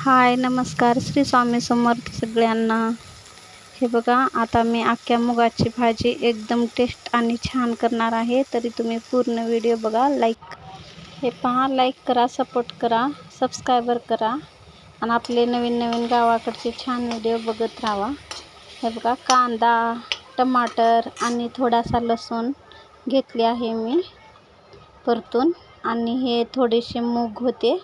हाय नमस्कार. श्री स्वामी समर्थ सगळ्यांना. हे बघा आता मी अख्ख्या मुगाची भाजी एकदम टेस्ट आणि छान करणार आहे. तरी तुम्ही पूर्ण व्हिडिओ बघा लाईक. हे पहा लाईक करा सपोर्ट करा सबस्क्रायबर करा. आणि आपले नवीन नवीन गावाकडचे छान व्हिडिओ बघत राहा. हे बघा कांदा टमाटर आणि थोडासा लसूण घेतले आहे मी परतून. आणि हे थोडेसे मूग होते.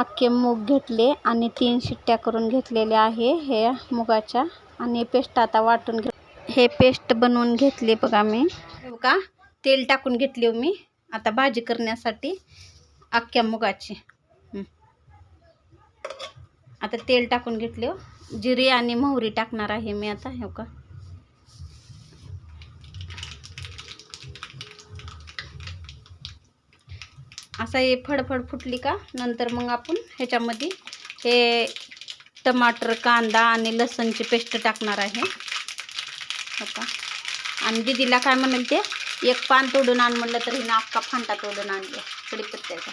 अख्खे मूग घेतले आणि तीन शिट्ट्या करून घेतलेल्या आहे हे मुगाच्या. आणि पेस्ट आता वाटून घे हे पेस्ट बनवून घेतले बघा मी. का तेल टाकून घेतली हो मी. आता भाजी करण्यासाठी अख्ख्या मुगाची. आता तेल टाकून घेतले हो. जिरे आणि मोहरी टाकणार आहे मी आता हे का असं हे फडफड फुटली का नंतर मग आपण ह्याच्यामध्ये हे टमाटर कांदा आणि लसणची पेस्ट टाकणार आहे. हो का आणि दिदीला काय म्हणेल ते एक पान तोडून आण म्हणलं तर हिनं अख्खा फांटा तोडून आणले कडीपत्त्याचा.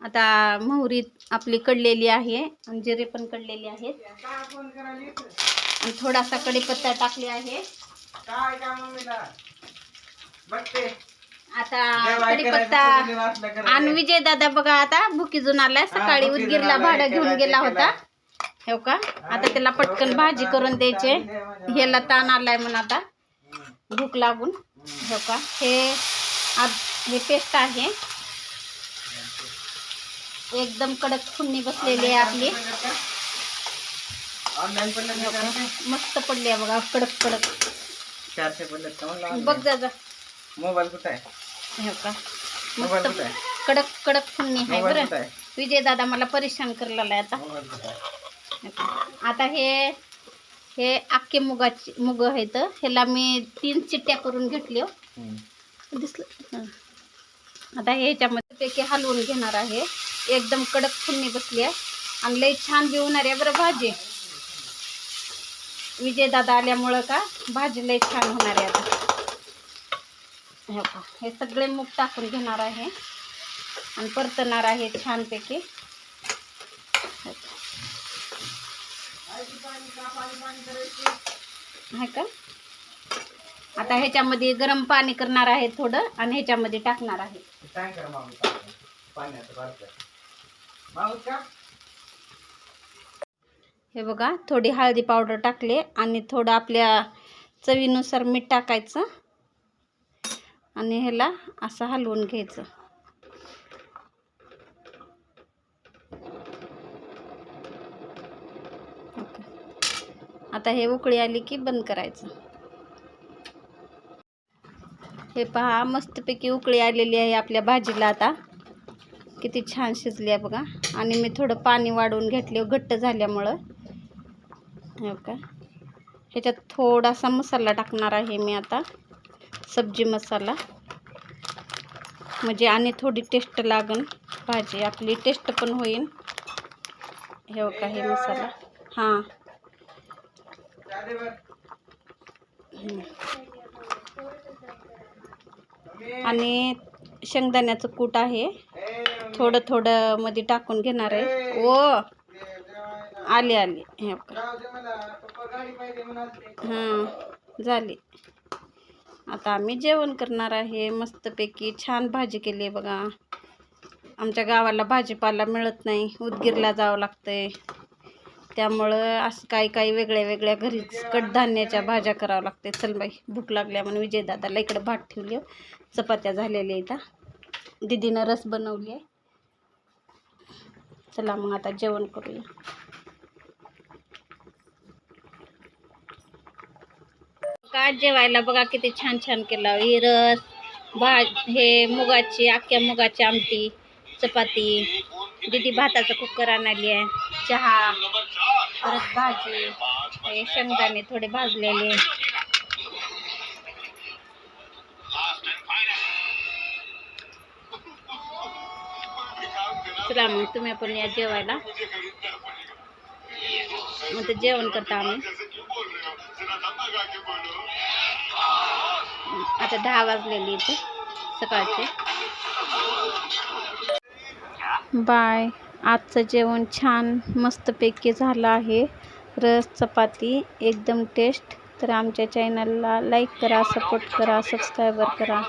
आता मोहरी आपली कडलेली आहे आणि जिरे पण कडलेले आहेत. आणि थोडासा कढीपत्ता टाकले आहे काय का मम्मीला बघते आता कढीपत्ता आणि विजय दादा बघा आता भुकीजून आलाय सकाळी उदगीरला भाडं घेऊन गेला होता हो का आता त्याला पटकन भाजी करून द्यायचे ह्याला ताण आलाय म्हणून आता भूक लागून हो का हे हे पेस्ट आहे एकदम कडक फुडणी बसलेली आहे आपली ऑनलाईन पडलं का? मस्त पडली आहे बघा कडक कडक. चारशे पडलं का? म्हणलं बघ जा मोबाईल कुठं आहे? हो का मोबाईल मस्त कुठं आहे? कडक कडक फुडणी आहे मोबाईल बरं. आहे? विजय दादा मला परेशान करायला लागलाय आता. मोबाईल कुठं आहे? आता हे हे अख्खे मुगाची मुग आहेत. ह्याला मी तीन चिट्ट्या करून घेतली हो. हम्म. दिसलं? हं. आता हे ह्याच्यामध्ये पैकी हलवून घेणार आहे. एकदम कडक फुडणी बसली आहे. आणि लई छान बी होणार आहे बरं भाजी. विजय दादा आल्यामुळं का? भाजी लई छान होणार आहे आता. हे का हे सगळे मूग टाकून घेणार आहे. आणि परतणार आहे छानपैकी. आहे का? आता ह्याच्यामध्ये गरम पाणी करणार आहे थोडं आणि ह्याच्यामध्ये टाकणार आहे. हे बघा थोडी हळदी पावडर टाकले आणि थोडं आपल्या चवीनुसार मीठ टाकायचं आणि ह्याला असं हलवून घ्यायचं. आता हे उकळी आली की बंद करायचं. हे पहा मस्तपैकी उकळी आलेली आहे आपल्या भाजीला आता. किती छान शिजली आहे बघा. आणि मी थोडं पाणी वाढवून घेतले घट्ट झाल्यामुळं. हो का ह्याच्यात थोडासा मसाला टाकणार आहे मी आता. सब्जी मसाला. म्हणजे आणि थोडी टेस्ट लागन. भाजी आपली टेस्ट पण होईल हे हो का हे मसाला. हां. आणि शेंगदाण्याचं कूट आहे. थोडं थोडं मध्ये टाकून घेणार आहे. ओ! आले आले. हे हां झाली. आता आम्ही जेवण करणार आहे. मस्तपैकी छान भाजी केली आहे बघा. आमच्या गावाला भाजीपाला मिळत नाही. उदगीरला जावं लागतंय. त्यामुळं असं काही काही वेगळ्या वेगळ्या घरीच कडधान्याच्या भाज्या करावं लागते चल बाई भूक लागल्या म्हणून विजयदादाला इकडं भात ठेवली चपात्या झालेल्या इथं दिदीनं रस बनवली आहे. चला मग आता जेवण करूया. का जेवायला? बघा किती छान छान केलं. ही रस हे मुगाची अख्ख्या मुगाची आमटी चपाती. दिदी भाताचं कुकर आणली आहे. चहा परत भाजी. हे शेंगदाणे थोडे भाजलेले. चला मग तुम्ही पण या जेवायला. मग ते जेवण करता आम्ही. आता दहा वाजलेली इथे सकाळचे. बाय आजचं जेवण छान मस्तपैकी झालं आहे. रस चपाती एकदम टेस्ट तर आमच्या चॅनलला लाईक करा सपोर्ट करा सबस्क्रायबर करा.